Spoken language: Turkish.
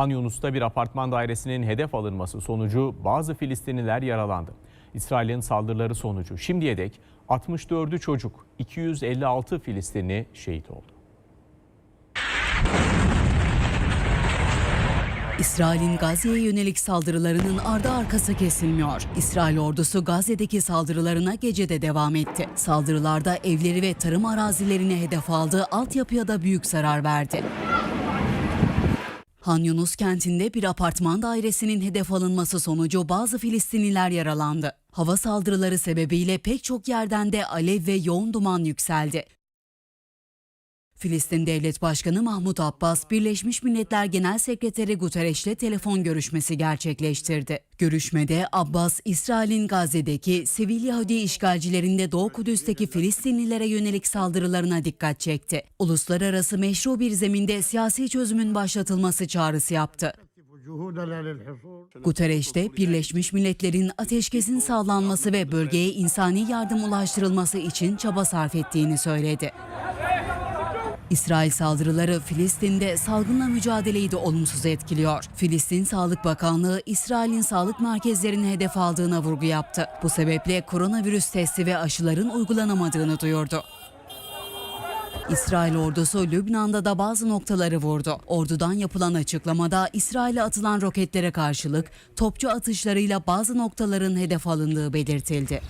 Han Yunus'ta bir apartman dairesinin hedef alınması sonucu bazı Filistinliler yaralandı. İsrail'in saldırıları sonucu şimdiye dek 64'ü çocuk, 256 Filistinli şehit oldu. İsrail'in Gazze'ye yönelik saldırılarının ardı arkası kesilmiyor. İsrail ordusu Gazze'deki saldırılarına gecede devam etti. Saldırılarda evleri ve tarım arazilerine hedef aldı, altyapıya da büyük zarar verdi. Han Yunus kentinde bir apartman dairesinin hedef alınması sonucu bazı Filistinliler yaralandı. Hava saldırıları sebebiyle pek çok yerden de alev ve yoğun duman yükseldi. Filistin Devlet Başkanı Mahmut Abbas, Birleşmiş Milletler Genel Sekreteri Guterres'le telefon görüşmesi gerçekleştirdi. Görüşmede Abbas, İsrail'in Gazze'deki sivil Yahudi işgalcilerinde Doğu Kudüs'teki Filistinlilere yönelik saldırılarına dikkat çekti. Uluslararası meşru bir zeminde siyasi çözümün başlatılması çağrısı yaptı. Guterres'te Birleşmiş Milletler'in ateşkesin sağlanması ve bölgeye insani yardım ulaştırılması için çaba sarf ettiğini söyledi. İsrail saldırıları Filistin'de salgınla mücadeleyi de olumsuz etkiliyor. Filistin Sağlık Bakanlığı İsrail'in sağlık merkezlerini hedef aldığına vurgu yaptı. Bu sebeple koronavirüs testi ve aşıların uygulanamadığını duyurdu. İsrail ordusu Lübnan'da da bazı noktaları vurdu. Ordudan yapılan açıklamada İsrail'e atılan roketlere karşılık topçu atışlarıyla bazı noktaların hedef alındığı belirtildi.